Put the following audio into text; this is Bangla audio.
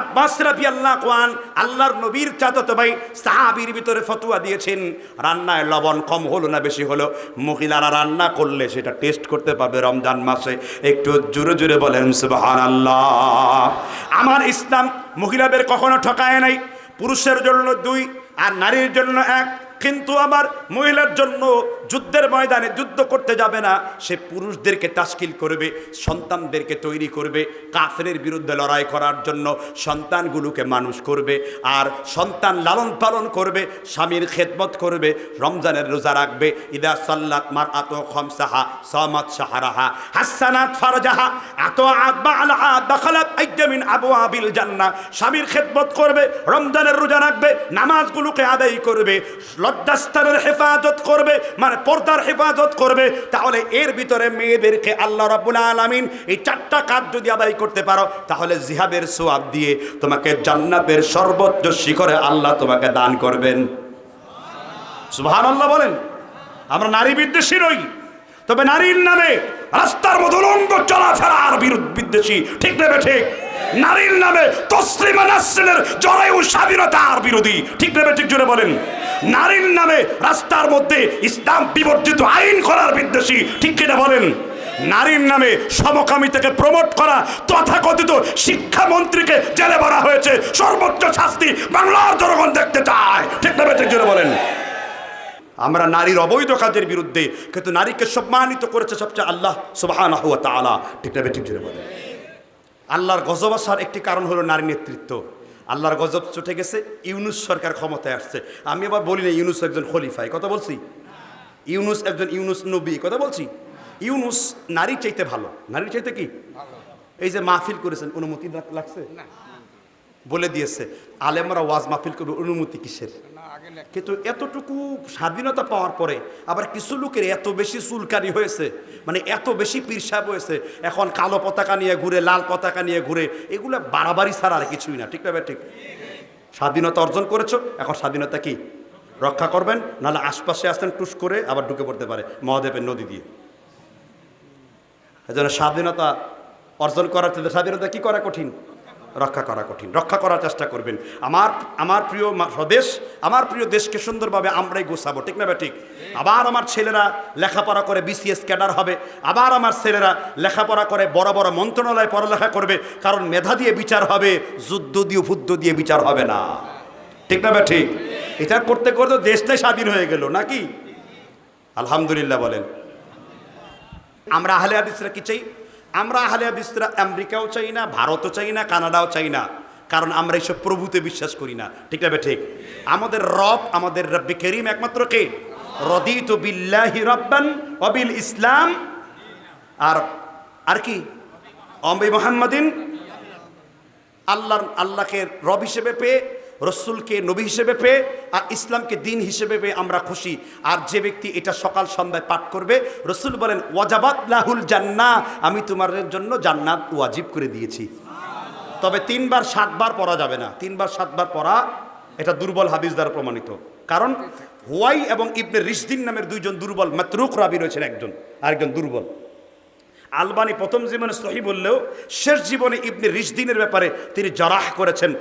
আব্বাস রাবি আল্লাহ কোয়ান আল্লাহর নবীর চাচাতো ভাই সাহাবির ভিতরে ফতুয়া দিয়েছেন, রান্নায় লবণ কম হলো না বেশি হলো? মহিলারা রান্না করলে সেটা টেস্ট করতে পারবে রমজান মাসে। একটু জোরে জোরে বলেন সুবাহান আল্লাহ আমার ইসলাম মহিলাদের কখনো ঠকায় নাই, পুরুষের জন্য দুই আর নারীর জন্য এক। কিন্তু আবার মহিলার জন্য যুদ্ধের ময়দানে যুদ্ধ করতে যাবে না। সে পুরুষদেরকে তাস্কিল করবে, সন্তানদেরকে তৈরি করবে, কাফেরের বিরুদ্ধে লড়াই করার জন্য সন্তানগুলোকে মানুষ করবে আর সন্তান লালন পালন করবে, স্বামীর খেদমত করবে, রমজানের রোজা রাখবে। ইদা সাল্লাত মার আত খমসাহা সামাত সাহারাহা হাসানাত ফারজাহা আত আদবা আলাহা দাখালাত আইয়ামিন আবু আবিল জান্নাহ। স্বামীর খেদমত করবে, রমজানের রোজা রাখবে, নামাজগুলোকে আদায় করবে লজ্জাস্থানের হেফাজত করবে মানে পর্দার হেফাজত করবে, তাহলে এর ভিতরে মেয়েদেরকে আল্লাহ রাব্বুল আলামিন এই চারটা কাজ যদি আদায় করতে পারো, তাহলে জিহাদের সোয়াব দিয়ে তোমাকে জান্নাতের সর্বোচ্চ শিখরে আল্লাহ তোমাকে দান করবেন। সুবহানাল্লাহ বলেন, আমরা নারী বিদ্বেষী নই, তবে নারীর নামে রাস্তার মতো উলঙ্গ চলাফেরার বিরুদ্ধ বিদ্বেষী, ঠিক নেবে ঠিক নারীর নামে তসলিমা নাসরিনের জরায়ু স্বাধীনতার বিরোধী। ঠিক নেবে ঠিক জোরে বলেন। নারীর নামে রাস্তার মধ্যে ইসলাম বিবর্জিত আইন করার বিদ্বেষী, ঠিক কিনা বলেন? নারীর নামে সমকামী থেকে প্রমোট করা তথাকথিত শিক্ষামন্ত্রীকে জেলে ভরা হয়েছে। সর্বোচ্চ শাস্তি বাংলার জনগণ দেখতে চায়। ঠিক নেবে ঠিক জোরে বলেন। আমরা নারীর অবৈধ কাজের বিরুদ্ধে কিন্তু নারীকে সম্মানিত করেছে সবচেয়ে আল্লাহ সুবাহান তালা ঠিক না ঠিক জুড়ে বলে আল্লাহর গজব আসার একটি কারণ হলো নারী নেতৃত্ব। আল্লাহর গজব চটে গেছে ইউনুস সরকার ক্ষমতায় আসছে। আমি আবার বলি না ইউনুস একজন খলিফাই কথা বলছি? ইউনুস একজন ইউনুস নবী কথা বলছি? ইউনুস নারী চাইতে ভালো। নারী চাইতে কি? এই যে মাহফিল করেছেন অনুমতি লাগছে? বলে দিয়েছে আলেমরা ওয়াজ মাহফিল করবে অনুমতি কিসের? কিন্তু এতটুকু স্বাধীনতা পাওয়ার পরে আবার কিছু লোকের এত বেশি চুলকানি হয়েছে মানে এত বেশি পিরসাব হয়েছে, এখন কালো পতাকা নিয়ে ঘুরে, লাল পতাকা নিয়ে ঘুরে, এগুলো বাড়াবাড়ি ছাড়া আর কিছুই না, ঠিক না ঠিক। স্বাধীনতা অর্জন করেছ, এখন স্বাধীনতা কি? রক্ষা করবেন, নাহলে আশপাশে আসতেন, টুস করে আবার ঢুকে পড়তে পারে, মহাদেবের নদী দিয়ে। এজন্য স্বাধীনতা অর্জন করার স্বাধীনতা কি করা কঠিন? রক্ষা করা কঠিন, রক্ষা করার চেষ্টা করবেন। আমার আমার প্রিয় স্বদেশ, আমার প্রিয় দেশকে সুন্দরভাবে আমরাই গোছাবো, ঠিক না ঠিক? আবার আমার ছেলেরা লেখাপড়া করে বিসিএস ক্যাডার হবে, আবার আমার ছেলেরা লেখাপড়া করে বড় বড় মন্ত্রণালয়ে পড়ালেখা করবে, কারণ মেধা দিয়ে বিচার হবে, যুদ্ধ দিয়ে ফুদ্ধ দিয়ে বিচার হবে না। ঠিক না ঠিক? এটা করতে করতে দেশটাই স্বাধীন হয়ে গেল, নাকি? আলহামদুলিল্লাহ বলেন। আমরা আহলে হাদিসরা কি চাই? আমরা আহলে হাদিসরা আমেরিকাও চাই না, ভারতও চাই না, কানাডাও চাই না। কারণ আমরা এইসব প্রভুতে বিশ্বাস করি না। ঠিক না ঠিক? আমাদের রব, আমাদের রব্বে করিম একমাত্র কে? রদিত বিল্লাহি রব্বান অবিল ইসলাম। আর আর কি? অম্বি মোহাম্মদিন। আল্লাহ আল্লাহকে রব হিসেবে পেয়ে রসুলকে নবী হিসেবে পেয়ে আর ইসলামকে দিন হিসেবে পেয়ে আমরা খুশি। আর যে ব্যক্তি এটা সকাল সন্ধ্যায় পাঠ করবে, রসুল বলেন, ওয়াজাবাত লাহুল জান্না আমি তোমার জন্য জান্নাত ওয়াজিব করে দিয়েছি। তবে তিনবার, সাতবার পড়া যাবে না। তিনবার, সাতবার পড়া, এটা দুর্বল হাদিস দ্বারা প্রমাণিত। কারণ হুয়াই এবং ইবনে রিসদিন নামের দুইজন দুর্বল মাতরুক রাবি রয়েছেন একজন, আরেকজন দুর্বল। আলবানি প্রথম জীবনে সহি বললেও, শেষ জীবনে ইবনে রিসদিনের ব্যাপারে তিনি জরাহ করেছেন।